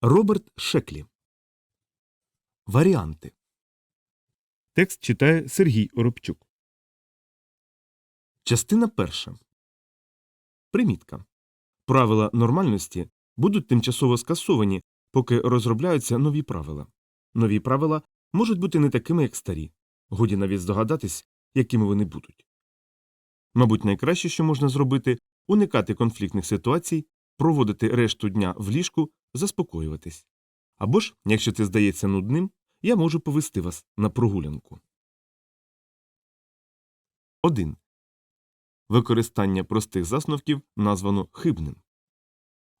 Роберт Шеклі. Варіанти. Текст читає Сергій Оробчук. Частина перша. Примітка. Правила нормальності будуть тимчасово скасовані, поки розробляються нові правила. Нові правила можуть бути не такими, як старі. Годі навіть здогадатись, якими вони будуть. Мабуть, найкраще, що можна зробити, уникати конфліктних ситуацій, проводити решту дня в ліжку, заспокоюватись. Або ж, якщо це здається нудним, я можу повести вас на прогулянку. 1. Використання простих засновків названо хибним.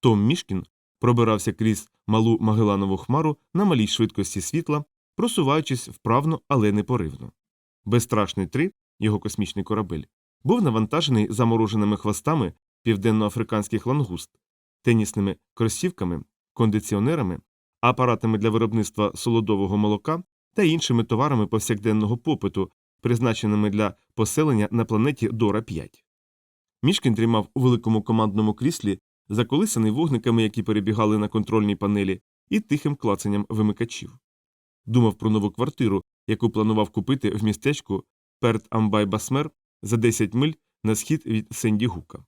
Том Мішкін пробирався крізь малу Магеланову хмару на малій швидкості світла, просуваючись вправно, але непоривно. Безстрашний 3, його космічний корабель, був навантажений замороженими хвостами південноафриканських лангуст, тенісними кросівками, кондиціонерами, апаратами для виробництва солодового молока та іншими товарами повсякденного попиту, призначеними для поселення на планеті Дора 5. Мішкін тримав у великому командному кріслі, заколисаний вогниками, які перебігали на контрольній панелі, і тихим клацанням вимикачів. Думав про нову квартиру, яку планував купити в містечку Перт Амбай Басмер за 10 миль на схід від Сенді Гука.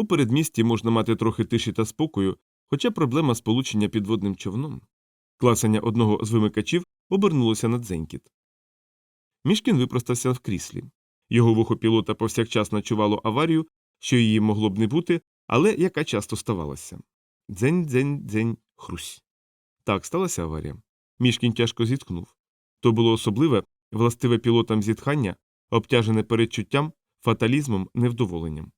У передмісті можна мати трохи тиші та спокою, хоча проблема сполучення підводним човном. Класання одного з вимикачів обернулося на дзенькіт. Мішкін випростався в кріслі. Його вухо пілота повсякчас начувало аварію, що її могло б не бути, але яка часто ставалася. Дзень, дзень, дзень, хрусь. Так, сталася аварія. Мішкін тяжко зітхнув. То було особливе, властиве пілотам зітхання, обтяжене передчуттям, фаталізмом, невдоволенням.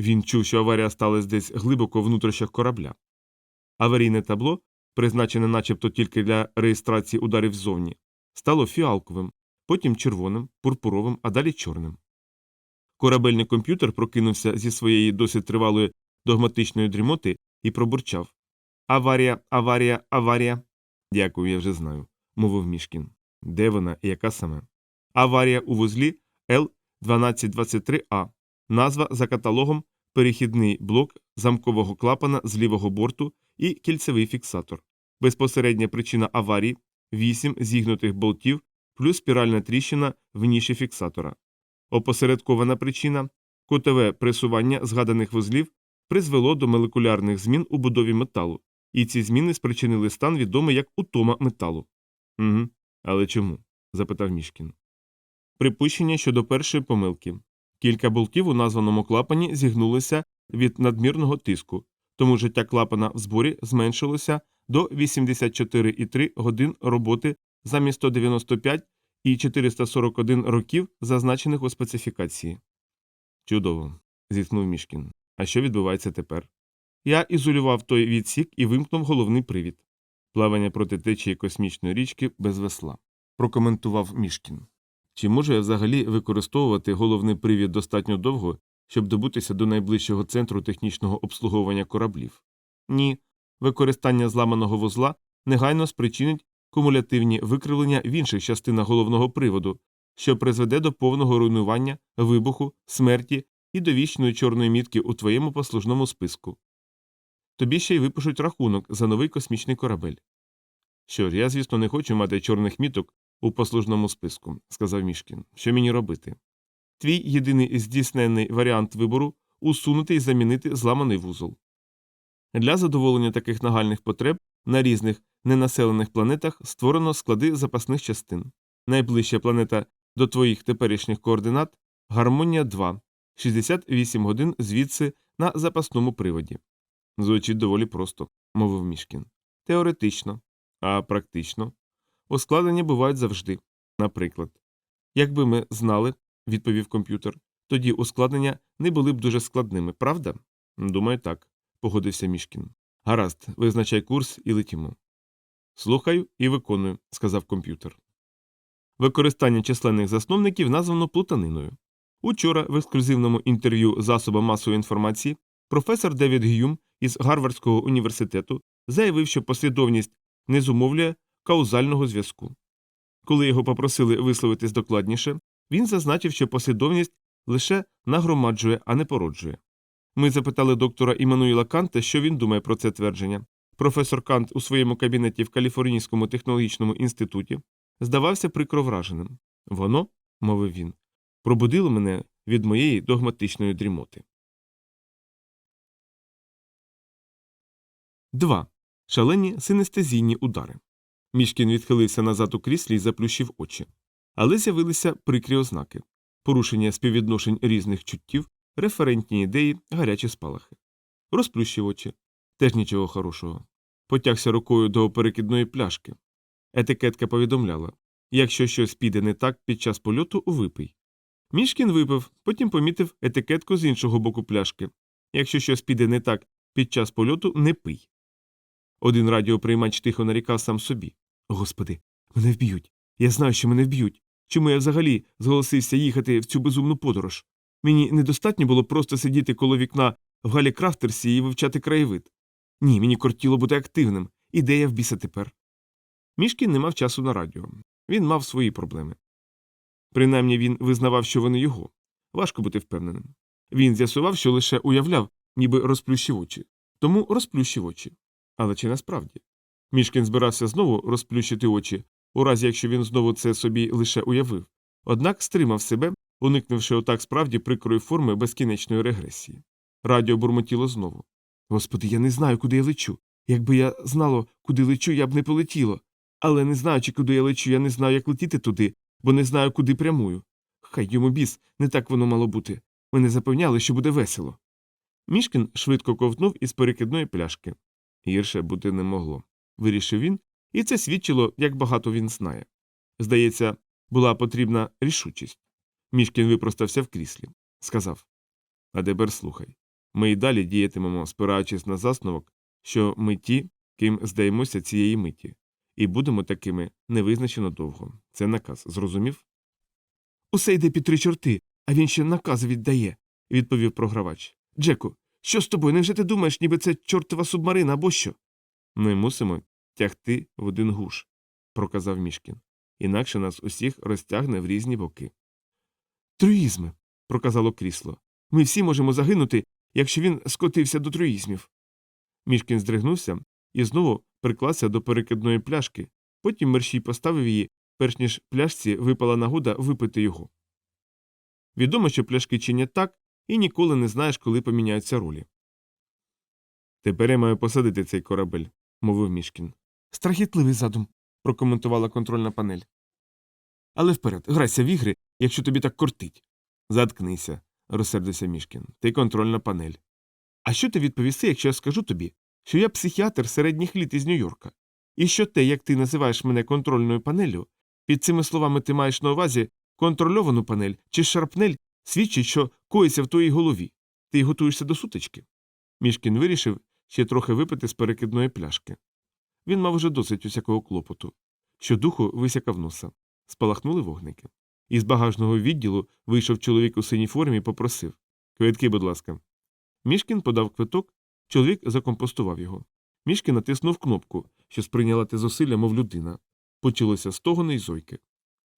Він чув, що аварія сталася десь глибоко в внутрішнях корабля. Аварійне табло, призначене начебто тільки для реєстрації ударів ззовні, стало фіалковим, потім червоним, пурпуровим, а далі чорним. Корабельний комп'ютер прокинувся зі своєї досить тривалої догматичної дрімоти і пробурчав Аварія, аварія, аварія. Дякую, я вже знаю, мовив Мішкін. Де вона і яка саме? Аварія у вузлі Л1223А. Назва за каталогом перехідний блок замкового клапана з лівого борту і кільцевий фіксатор. Безпосередня причина аварії 8 зігнутих болтів плюс спіральна тріщина в ніші фіксатора. Опосередкована причина кутове пресування згаданих вузлів призвело до молекулярних змін у будові металу, і ці зміни спричинили стан відомий як утома металу. Угу. Але чому? запитав Мішкін. Припущення щодо першої помилки. Кілька болтів у названому клапані зігнулися від надмірного тиску, тому життя клапана в зборі зменшилося до 84,3 годин роботи замість 195 і 441 років, зазначених у специфікації. Чудово. зітхнув Мішкін. А що відбувається тепер? Я ізолював той відсік і вимкнув головний привід. Плавання проти течії космічної річки без весла. Прокоментував Мішкін. Чи можу я взагалі використовувати головний привід достатньо довго, щоб добутися до найближчого центру технічного обслуговування кораблів? Ні. Використання зламаного вузла негайно спричинить кумулятивні викривлення в інших частинах головного приводу, що призведе до повного руйнування, вибуху, смерті і до вічної чорної мітки у твоєму послужному списку. Тобі ще й випишуть рахунок за новий космічний корабель. Що ж, я, звісно, не хочу мати чорних міток у послужному списку, сказав Мішкін. Що мені робити? Твій єдиний здійсненний варіант вибору усунути і замінити зламаний вузол. Для задоволення таких нагальних потреб на різних ненаселених планетах створено склади запасних частин. Найближча планета до твоїх теперішніх координат Гармонія 2, 68 годин звідси на запасному приводі. Звучить доволі просто, мовив Мішкін. Теоретично, а практично. Ускладнення бувають завжди. Наприклад, якби ми знали, відповів комп'ютер, тоді ускладнення не були б дуже складними, правда? Думаю, так, погодився Мішкін. Гаразд, визначай курс і летімо. Слухаю і виконую, сказав комп'ютер. Використання численних засновників названо плутаниною. Учора в ексклюзивному інтерв'ю засоба масової інформації професор Девід Гюм із Гарвардського університету заявив, що послідовність не зумовлює каузального зв'язку. Коли його попросили висловитись докладніше, він зазначив, що послідовність лише нагромаджує, а не породжує. Ми запитали доктора Іммануїла Канта, що він думає про це твердження. Професор Кант у своєму кабінеті в Каліфорнійському технологічному інституті здавався прикро враженим. Воно, мовив він, пробудило мене від моєї догматичної дрімоти. 2. Шалені синестезійні удари. Мішкін відхилився назад у кріслі і заплющив очі. Але з'явилися прикрі ознаки порушення співвідношень різних чуттів, референтні ідеї, гарячі спалахи. Розплющив очі. Теж нічого хорошого. Потягся рукою до перекидної пляшки. Етикетка повідомляла якщо щось піде не так під час польоту, випий. Мішкін випив, потім помітив етикетку з іншого боку пляшки. Якщо щось піде не так під час польоту, не пий. Один радіоприймач тихо нарікав сам собі. Господи, мене вб'ють. Я знаю, що мене вб'ють. Чому я взагалі зголосився їхати в цю безумну подорож? Мені недостатньо було просто сидіти коло вікна в Галі Крафтерсі і вивчати краєвид. Ні, мені кортіло бути активним. Ідея в біса тепер. Мішкін не мав часу на радіо. Він мав свої проблеми. Принаймні він визнавав, що вони його. Важко бути впевненим. Він з'ясував, що лише уявляв, ніби розплющив очі. Тому розплющив очі. Але чи насправді? Мішкін збирався знову розплющити очі, у разі якщо він знову це собі лише уявив, однак стримав себе, уникнувши отак справді прикрої форми безкінечної регресії. Радіо бурмотіло знову. Господи, я не знаю, куди я лечу. Якби я знало, куди лечу, я б не полетіло. Але не знаючи, куди я лечу, я не знаю, як летіти туди, бо не знаю, куди прямую. Хай йому біс, не так воно мало бути. Мене запевняли, що буде весело. Мішкін швидко ковтнув із перекидної пляшки. Гірше бути не могло, вирішив він, і це свідчило, як багато він знає. Здається, була потрібна рішучість. Мішкін випростався в кріслі. Сказав А тепер слухай. Ми й далі діятимемо, спираючись на засновок, що ми ті, ким здаємося цієї миті, і будемо такими невизначено довго. Це наказ, зрозумів? Усе йде під три чорти, а він ще накази віддає, відповів програвач. Джеку, що з тобою? Невже ти думаєш, ніби це чортова субмарина або що? Ми мусимо тягти в один гуш, проказав Мішкін. Інакше нас усіх розтягне в різні боки. Труїзми, проказало крісло. Ми всі можемо загинути, якщо він скотився до труїзмів. Мішкін здригнувся і знову приклався до перекидної пляшки, потім мерщій поставив її, перш ніж пляшці випала нагода випити його. Відомо, що пляшки чинять так, і ніколи не знаєш, коли поміняються ролі. Тепер я маю посадити цей корабель, мовив Мішкін. Страхітливий задум, прокоментувала контрольна панель. Але вперед, грайся в ігри, якщо тобі так кортить. Заткнися, розсердився Мішкін. Ти контрольна панель. А що ти відповіси, якщо я скажу тобі, що я психіатр середніх літ із Нью-Йорка, і що те, як ти називаєш мене контрольною панеллю, під цими словами ти маєш на увазі контрольовану панель чи шарпнель, свідчить, що коїться в твоїй голові. Ти готуєшся до сутички. Мішкін вирішив ще трохи випити з перекидної пляшки. Він мав уже досить усякого клопоту. Щодуху висякав носа. Спалахнули вогники. Із багажного відділу вийшов чоловік у синій формі і попросив Квитки, будь ласка. Мішкін подав квиток, чоловік закомпостував його. Мішкін натиснув кнопку, що сприйняла те зусилля, мов людина. Почалося стогони й зойки.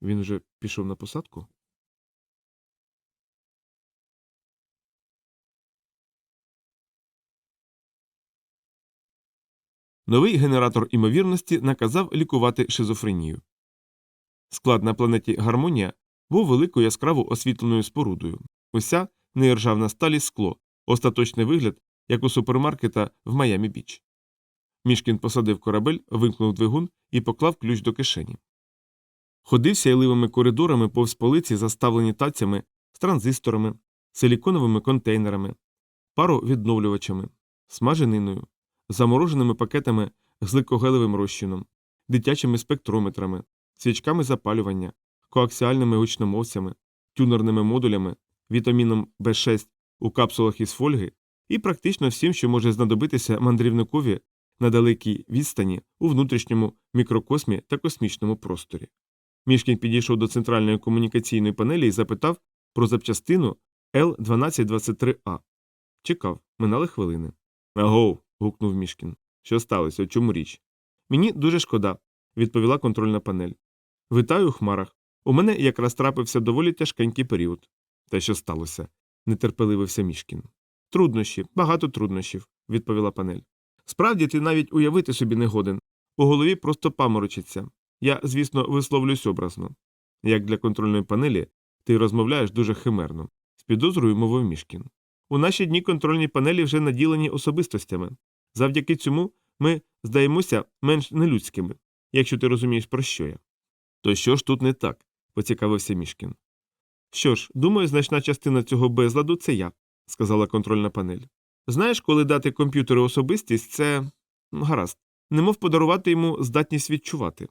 Він уже пішов на посадку? Новий генератор імовірності наказав лікувати шизофренію. Склад на планеті Гармонія був великою яскраво освітленою спорудою. Уся неіржавна сталі скло, остаточний вигляд, як у супермаркета в Майамі Біч. Мішкін посадив корабель, вимкнув двигун і поклав ключ до кишені. Ходив сяйливими коридорами повз полиці, заставлені тацями з транзисторами, силіконовими контейнерами, паровідновлювачами, смажениною, замороженими пакетами з ликогелевим розчином, дитячими спектрометрами, свічками запалювання, коаксіальними гучномовцями, тюнерними модулями, вітаміном В6 у капсулах із фольги і практично всім, що може знадобитися мандрівникові на далекій відстані у внутрішньому мікрокосмі та космічному просторі. Мішкін підійшов до центральної комунікаційної панелі і запитав про запчастину Л1223А. Чекав, минали хвилини. Агов. Гукнув Мішкін. Що сталося? У чому річ? Мені дуже шкода, відповіла контрольна панель. Витаю у хмарах. У мене якраз трапився доволі тяжкенький період. Та що сталося? нетерпеливився Мішкін. Труднощі, багато труднощів, відповіла панель. Справді ти навіть уявити собі не годен. У голові просто паморочиться. Я, звісно, висловлюсь образно. Як для контрольної панелі, ти розмовляєш дуже химерно. З підозрою мовив Мішкін. У наші дні контрольні панелі вже наділені особистостями. Завдяки цьому ми здаємося менш нелюдськими, якщо ти розумієш, про що я. То що ж тут не так? поцікавився Мішкін. Що ж, думаю, значна частина цього безладу це я, сказала контрольна панель. Знаєш, коли дати комп'ютеру особистість, це ну, гаразд, немов подарувати йому здатність відчувати.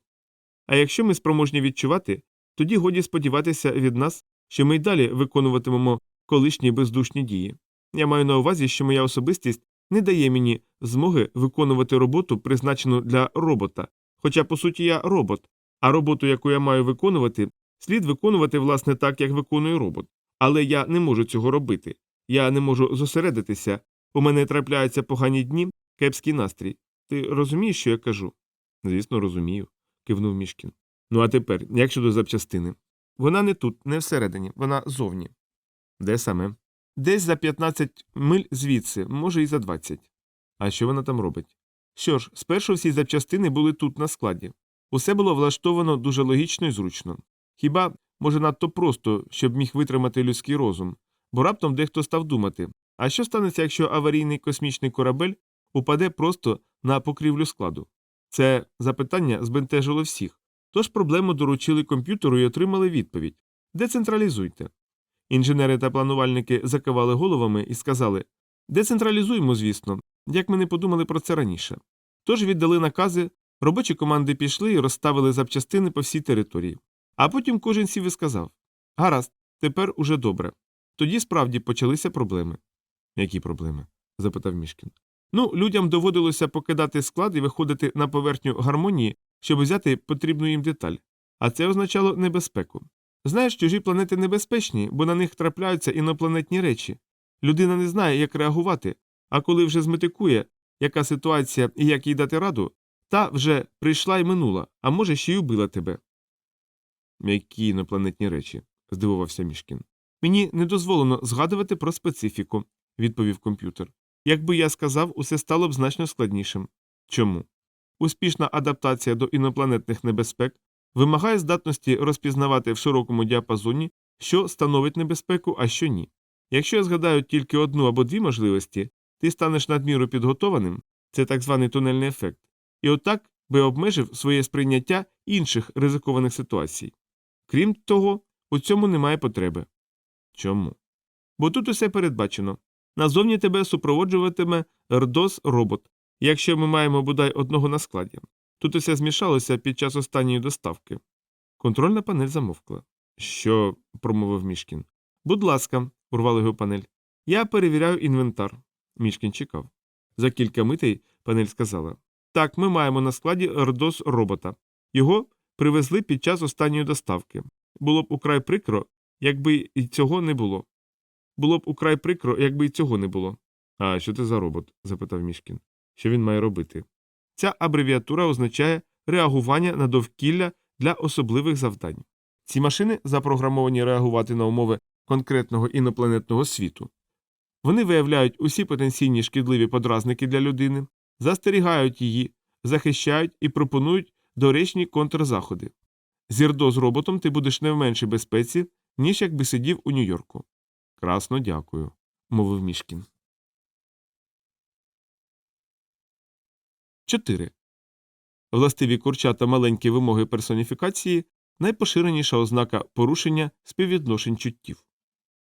А якщо ми спроможні відчувати, тоді годі сподіватися від нас, що ми й далі виконуватимемо колишні бездушні дії. Я маю на увазі, що моя особистість не дає мені змоги виконувати роботу, призначену для робота, хоча, по суті, я робот, а роботу, яку я маю виконувати, слід виконувати, власне, так, як виконує робот. Але я не можу цього робити. Я не можу зосередитися. У мене трапляються погані дні, кепський настрій. Ти розумієш, що я кажу? Звісно, розумію, кивнув Мішкін. Ну а тепер, як щодо запчастини? Вона не тут, не всередині, вона зовні. Де саме? Десь за 15 миль звідси, може і за 20. А що вона там робить? Що ж, спершу всі запчастини були тут на складі. Усе було влаштовано дуже логічно і зручно. Хіба, може, надто просто, щоб міг витримати людський розум, бо раптом дехто став думати, а що станеться, якщо аварійний космічний корабель упаде просто на покрівлю складу? Це запитання збентежило всіх, тож проблему доручили комп'ютеру і отримали відповідь децентралізуйте. Інженери та планувальники закивали головами і сказали децентралізуємо, звісно, як ми не подумали про це раніше. Тож віддали накази, робочі команди пішли і розставили запчастини по всій території. А потім кожен сів і сказав Гаразд, тепер уже добре. Тоді справді почалися проблеми. Які проблеми? запитав Мішкін. Ну, людям доводилося покидати склад і виходити на поверхню гармонії, щоб взяти потрібну їм деталь. А це означало небезпеку. Знаєш, чужі планети небезпечні, бо на них трапляються інопланетні речі. Людина не знає, як реагувати, а коли вже зметикує, яка ситуація і як їй дати раду, та вже прийшла і минула, а може, ще й убила тебе. Які інопланетні речі? здивувався Мішкін. Мені не дозволено згадувати про специфіку, відповів комп'ютер. Якби я сказав, усе стало б значно складнішим. Чому? Успішна адаптація до інопланетних небезпек вимагає здатності розпізнавати в широкому діапазоні, що становить небезпеку, а що ні. Якщо я згадаю тільки одну або дві можливості, ти станеш надміру підготованим, це так званий тунельний ефект, і отак би обмежив своє сприйняття інших ризикованих ситуацій. Крім того, у цьому немає потреби. Чому? Бо тут усе передбачено. Назовні тебе супроводжуватиме РДОС робот, якщо ми маємо бодай одного на складі. Тут усе змішалося під час останньої доставки. Контрольна панель замовкла. Що? промовив Мішкін. Будь ласка, урвала його панель. Я перевіряю інвентар. Мішкін чекав. За кілька митей панель сказала Так, ми маємо на складі РДОС робота. Його привезли під час останньої доставки. Було б украй прикро, якби і цього не було. Було б украй прикро, якби і цього не було. А що це за робот? запитав Мішкін. Що він має робити? Ця абревіатура означає реагування на довкілля для особливих завдань. Ці машини запрограмовані реагувати на умови конкретного інопланетного світу. Вони виявляють усі потенційні шкідливі подразники для людини, застерігають її, захищають і пропонують доречні контрзаходи. З ірдо з роботом ти будеш не в меншій безпеці, ніж якби сидів у Нью-Йорку. Красно дякую, мовив Мішкін. 4. Властиві курча та маленькі вимоги персоніфікації найпоширеніша ознака порушення співвідношень чуттів.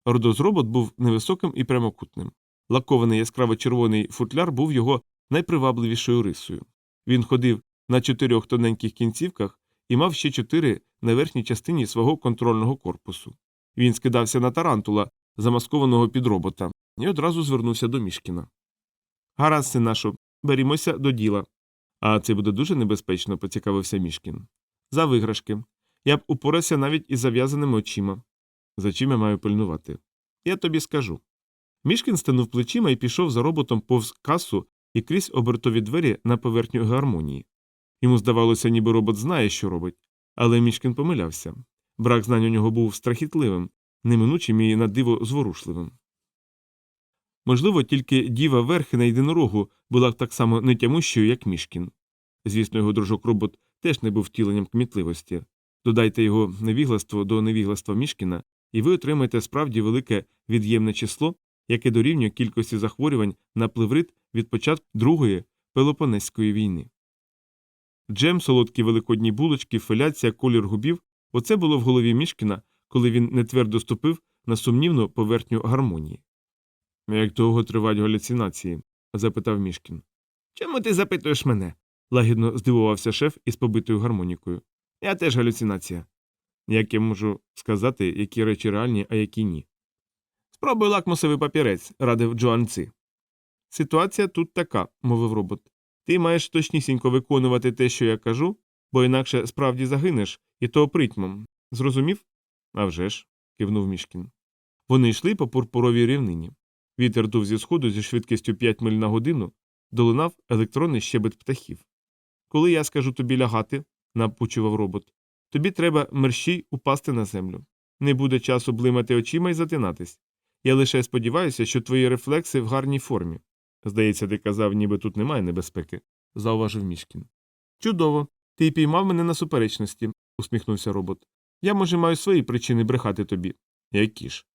Родозробот був невисоким і прямокутним. Лакований яскраво червоний футляр був його найпривабливішою рисою. Він ходив на чотирьох тоненьких кінцівках і мав ще чотири на верхній частині свого контрольного корпусу. Він скидався на тарантула, замаскованого під робота, і одразу звернувся до Мішкіна. Гаразд, синашо, берімося до діла. А це буде дуже небезпечно, поцікавився Мішкін. За виграшки. Я б упорався навіть із зав'язаними очима. За чим я маю пильнувати? Я тобі скажу. Мішкін стенув плечима і пішов за роботом повз касу і крізь обертові двері на поверхню гармонії. Йому здавалося, ніби робот знає, що робить, але Мішкін помилявся. Брак знань у нього був страхітливим, неминучим і на диво зворушливим. Можливо, тільки діва верхи на єдинорогу була так само нетямущою, як мішкін. Звісно, його дружок робот теж не був втіленням кмітливості. Додайте його невігластво до невігластва мішкіна, і ви отримаєте справді велике від'ємне число, яке дорівнює кількості захворювань на плеврит від початку Другої Пелопонезької війни. Джем, солодкі великодні булочки, феляція, колір губів оце було в голові Мішкіна, коли він нетвердо ступив на сумнівну поверхню гармонії. Як довго тривають галюцинації? запитав Мішкін. Чому ти запитуєш мене? лагідно здивувався шеф із побитою гармонікою. Я теж галюцинація. Як я можу сказати, які речі реальні, а які ні? Спробуй лакмусовий папірець, радив Джоан Ци. Ситуація тут така, мовив робот. Ти маєш точнісінько виконувати те, що я кажу, бо інакше справді загинеш, і то притьмом. Зрозумів? «А вже ж», – кивнув Мішкін. Вони йшли по пурпуровій рівнині. Вітер дув зі сходу зі швидкістю 5 миль на годину, долинав електронний щебет птахів. Коли я скажу тобі лягати, напучував робот, тобі треба мерщій упасти на землю. Не буде часу блимати очима і затинатись. Я лише сподіваюся, що твої рефлекси в гарній формі. Здається, ти казав, ніби тут немає небезпеки, зауважив Мішкін. Чудово. Ти піймав мене на суперечності, усміхнувся робот. Я, може, маю свої причини брехати тобі. Які ж?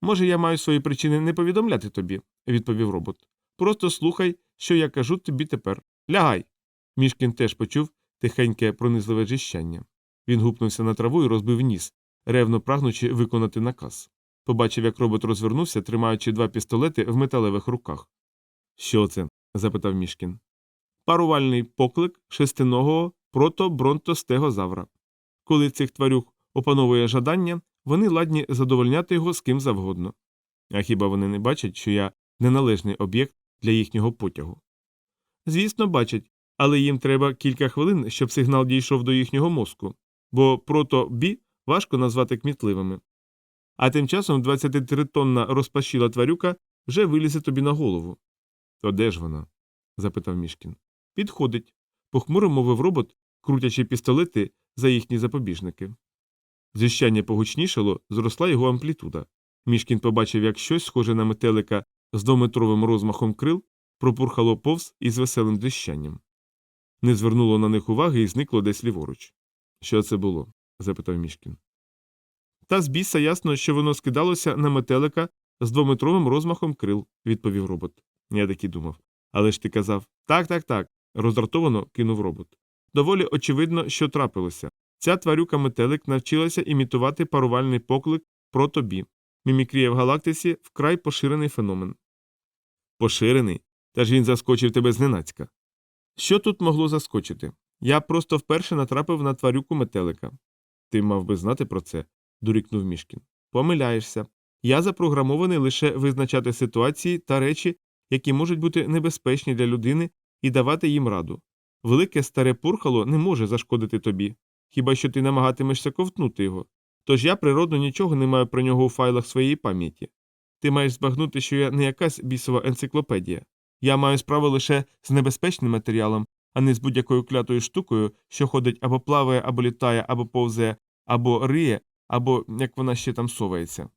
Може, я маю свої причини не повідомляти тобі, відповів робот. Просто слухай, що я кажу тобі тепер. Лягай. Мішкін теж почув тихеньке пронизливе жіщання. Він гупнувся на траву і розбив ніс, ревно прагнучи виконати наказ. Побачив, як робот розвернувся, тримаючи два пістолети в металевих руках. Що це? запитав Мішкін. Парувальний поклик шестиногого протобронтостегозавра. Коли цих тварюк опановує жадання, вони ладні задовольняти його з ким завгодно. А хіба вони не бачать, що я неналежний об'єкт для їхнього потягу? Звісно, бачать, але їм треба кілька хвилин, щоб сигнал дійшов до їхнього мозку, бо прото-бі важко назвати кмітливими. А тим часом 23-тонна розпашіла тварюка вже вилізе тобі на голову. То де ж вона? запитав Мішкін. Підходить, похмуро мовив робот, крутячи пістолети за їхні запобіжники. Зіщання погучнішало, зросла його амплітуда. Мішкін побачив, як щось, схоже на метелика з двометровим розмахом крил, пропурхало повз із веселим дрищанням. Не звернуло на них уваги і зникло десь ліворуч. Що це було? запитав Мішкін. Та з біса ясно, що воно скидалося на метелика з двометровим розмахом крил, відповів робот. Я так і думав. Але ж ти казав так, так, так. роздратовано кинув робот. Доволі очевидно, що трапилося. Ця тварюка метелик навчилася імітувати парувальний поклик про тобі. Мімікрія в галактиці вкрай поширений феномен. Поширений? Та ж він заскочив тебе зненацька. Що тут могло заскочити? Я просто вперше натрапив на тварюку метелика. Ти мав би знати про це, дорікнув Мішкін. Помиляєшся. Я запрограмований лише визначати ситуації та речі, які можуть бути небезпечні для людини, і давати їм раду. Велике старе пурхало не може зашкодити тобі, хіба що ти намагатимешся ковтнути його. Тож я природно нічого не маю про нього у файлах своєї пам'яті. Ти маєш збагнути, що я не якась бісова енциклопедія. Я маю справу лише з небезпечним матеріалом, а не з будь-якою клятою штукою, що ходить або плаває, або літає, або повзе, або риє, або як вона ще там совається.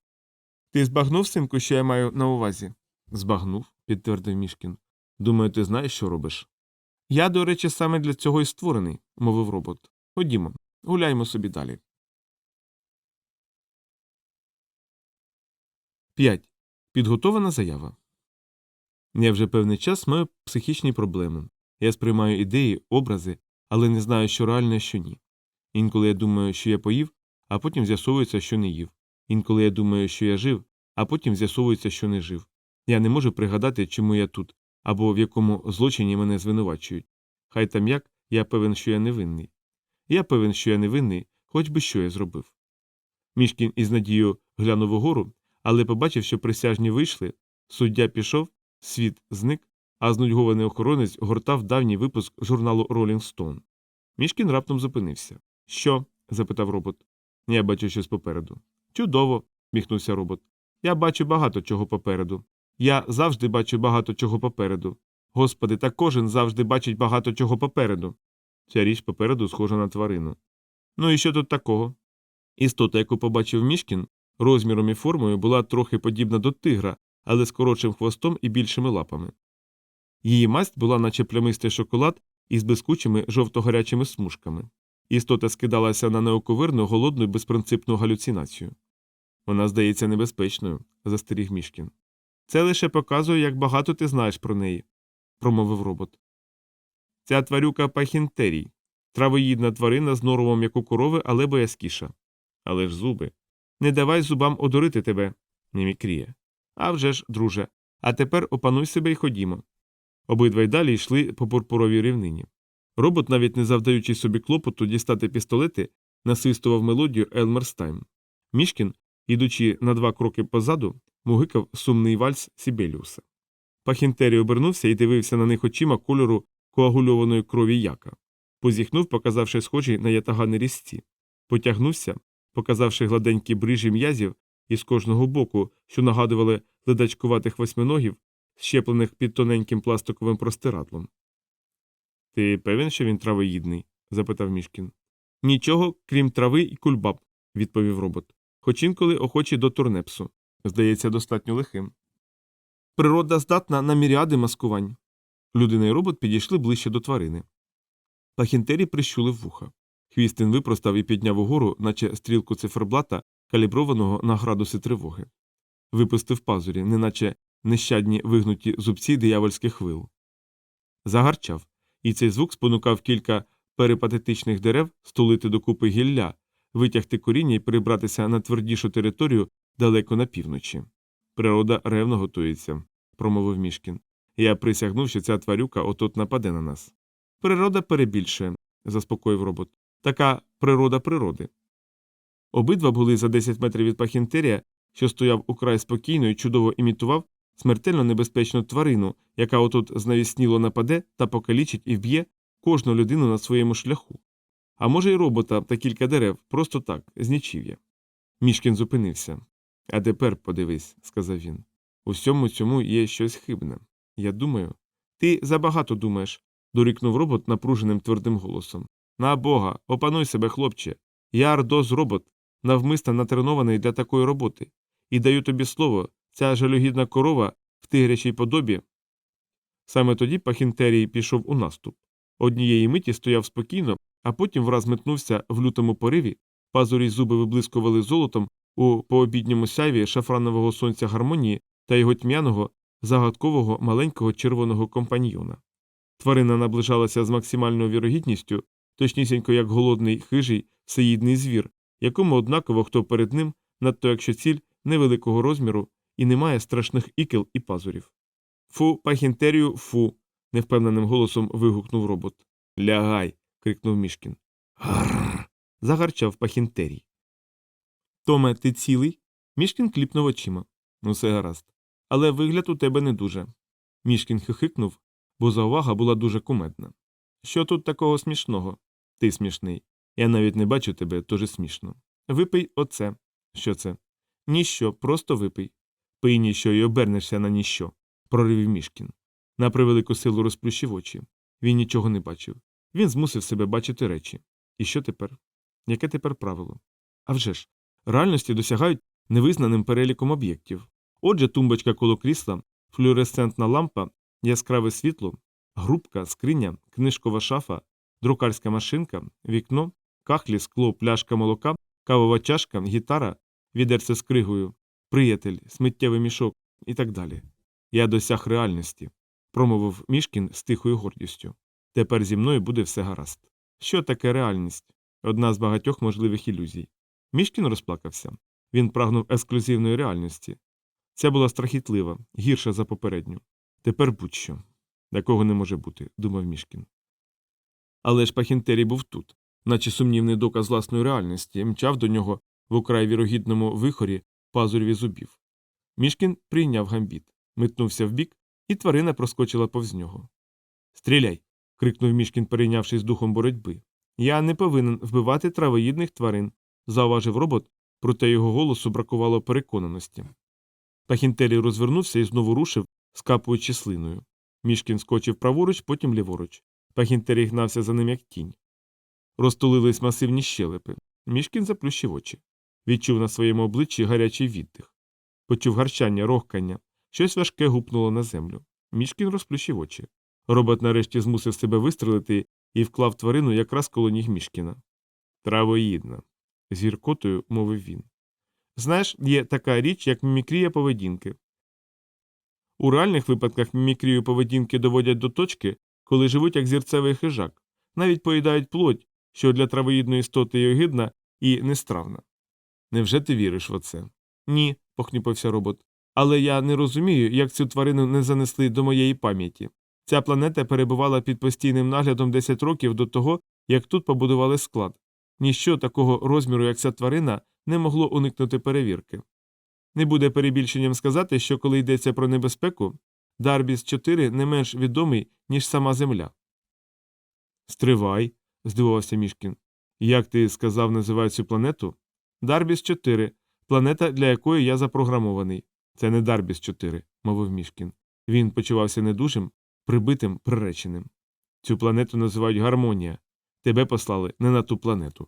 Ти збагнув, синку, що я маю на увазі? Збагнув, підтвердив Мішкін. Думаю, ти знаєш, що робиш. Я, до речі, саме для цього і створений, мовив робот. Ходімо, гуляймо собі далі. 5. Підготована заява. Я вже певний час маю психічні проблеми. Я сприймаю ідеї, образи, але не знаю, що реальне, що ні. Інколи я думаю, що я поїв, а потім з'ясовується, що не їв. Інколи я думаю, що я жив, а потім з'ясовується, що не жив. Я не можу пригадати, чому я тут, або в якому злочині мене звинувачують. Хай там як, я певен, що я невинний. Я певен, що я невинний, хоч би що я зробив. Мішкін із надією глянув угору, але побачив, що присяжні вийшли, суддя пішов, світ зник, а знудьгований охоронець гортав давній випуск журналу Rolling Stone. Мішкін раптом зупинився. Що? запитав робот. Я бачу щось попереду. Чудово, міхнувся робот. Я бачу багато чого попереду. Я завжди бачу багато чого попереду. Господи, та кожен завжди бачить багато чого попереду. Ця річ попереду схожа на тварину. Ну і що тут такого? Істота, яку побачив Мішкін, розміром і формою була трохи подібна до тигра, але з коротшим хвостом і більшими лапами. Її масть була наче плямистий шоколад із блискучими жовто-гарячими смужками. Істота скидалася на неоковирну, голодну і безпринципну галюцинацію. Вона здається небезпечною, застеріг Мішкін. Це лише показує, як багато ти знаєш про неї, промовив робот. Ця тварюка пахінтерій, травоїдна тварина з норовом, як у корови, але боязкіша. Але ж зуби. Не давай зубам одурити тебе, мімікріє. А вже ж, друже, а тепер опануй себе і ходімо. Обидва й далі йшли по пурпуровій рівнині. Робот, навіть не завдаючи собі клопоту дістати пістолети, насвистував мелодію Елмерстайм. Мішкін, ідучи на два кроки позаду, мугикав сумний вальс Сібеліуса. Пахінтері обернувся і дивився на них очима кольору коагульованої крові яка. Позіхнув, показавши схожі на ятагани різці. Потягнувся, показавши гладенькі брижі м'язів із кожного боку, що нагадували ледачкуватих восьминогів, щеплених під тоненьким пластиковим простирадлом. Ти певен, що він травоїдний? запитав Мішкін. Нічого, крім трави і кульбаб, відповів робот. Хоч інколи охочі до турнепсу. Здається, достатньо лихим. Природа здатна на міріади маскувань. Людина і робот підійшли ближче до тварини. Пахінтері прищулив вуха. Хвіст він випростав і підняв угору, наче стрілку циферблата, каліброваного на градуси тривоги. Випустив пазурі, неначе нещадні вигнуті зубці диявольських вил. Загарчав, і цей звук спонукав кілька перипатетичних дерев стулити докупи гілля, витягти коріння і перебратися на твердішу територію далеко на півночі. Природа ревно готується, промовив Мішкін. Я присягнув, що ця тварюка отот нападе на нас. Природа перебільшує, заспокоїв робот. Така природа природи. Обидва були за 10 метрів від пахінтерія, що стояв украй спокійно і чудово імітував смертельно небезпечну тварину, яка отут знавісніло нападе та покалічить і вб'є кожну людину на своєму шляху. А може, й робота та кілька дерев, просто так, з нічів'я. Мішкін зупинився. А тепер подивись, сказав він. У всьому цьому є щось хибне. Я думаю. Ти забагато думаєш, дорікнув робот напруженим твердим голосом. На бога, опануй себе, хлопче. Я Ардоз робот, навмисно натренований для такої роботи. І даю тобі слово, ця жалюгідна корова в тигрячій подобі. Саме тоді Пахінтерій пішов у наступ. Однієї миті стояв спокійно, а потім враз метнувся в лютому пориві, пазурі зуби виблискували золотом у пообідньому сяйві шафранового сонця гармонії та його тьмяного, загадкового маленького червоного компаньйона. Тварина наближалася з максимальною вірогідністю, точнісінько як голодний хижий всеїдний звір, якому однаково хто перед ним, надто якщо ціль невеликого розміру і немає страшних ікел і пазурів. Фу, пахінтерію, фу. невпевненим голосом вигукнув робот. Лягай. крикнув Мішкін. Гарр. загарчав пахінтерій. Томе, ти цілий? Мішкін кліпнув очима. Ну, все гаразд. Але вигляд у тебе не дуже. Мішкін хихикнув, бо заувага була дуже кумедна. Що тут такого смішного? Ти смішний. Я навіть не бачу тебе, і смішно. Випий оце. Що це? Ніщо, просто випий. Пий ніщо і обернешся на ніщо, проривів Мішкін. На превелику силу розплющив очі. Він нічого не бачив. Він змусив себе бачити речі. І що тепер? Яке тепер правило? А вже ж, реальності досягають невизнаним переліком об'єктів. Отже, тумбочка коло крісла, флюоресцентна лампа, яскраве світло, грубка, скриня, книжкова шафа, друкарська машинка, вікно, кахлі, скло, пляшка молока, кавова чашка, гітара, відерце з кригою, приятель, сміттєвий мішок і так далі. Я досяг реальності, промовив Мішкін з тихою гордістю. Тепер зі мною буде все гаразд. Що таке реальність? Одна з багатьох можливих ілюзій. Мішкін розплакався. Він прагнув ексклюзивної реальності. Ця була страхітлива, гірша за попередню. Тепер будь-що. Такого не може бути, думав Мішкін. Але ж Пахінтері був тут, наче сумнівний доказ власної реальності, мчав до нього в украй вірогідному вихорі пазурві зубів. Мішкін прийняв гамбіт, метнувся вбік, і тварина проскочила повз нього. Стріляй. крикнув Мішкін, перейнявшись духом боротьби. Я не повинен вбивати травоїдних тварин, зауважив робот, проте його голосу бракувало переконаності. Пахінтері розвернувся і знову рушив, скапуючи слиною. Мішкін скочив праворуч, потім ліворуч. Пахінтері гнався за ним, як тінь. Розтулились масивні щелепи. Мішкін заплющив очі. Відчув на своєму обличчі гарячий віддих. Почув гарчання, рохкання, Щось важке гупнуло на землю. Мішкін розплющив очі. Робот нарешті змусив себе вистрелити і вклав тварину якраз коло ніг Мішкіна. Травоїдна, з гіркотою мовив він. Знаєш, є така річ, як мімікрія поведінки. У реальних випадках мімікрію поведінки доводять до точки, коли живуть як зірцевий хижак, навіть поїдають плоть, що для травоїдної істоти є огидна і нестравна. Невже ти віриш в оце? Ні, похнюпився робот. Але я не розумію, як цю тварину не занесли до моєї пам'яті. Ця планета перебувала під постійним наглядом 10 років до того, як тут побудували склад. Ніщо такого розміру, як ця тварина, не могло уникнути перевірки. Не буде перебільшенням сказати, що коли йдеться про небезпеку, Дарбіс 4 не менш відомий, ніж сама Земля. Стривай, здивувався Мішкін. Як ти сказав, називають цю планету? Дарбіс 4 планета, для якої я запрограмований. Це не Дарбіс 4 мовив Мішкін. Він почувався недужим, прибитим, приреченим. Цю планету називають гармонія. Тебе послали не на ту планету.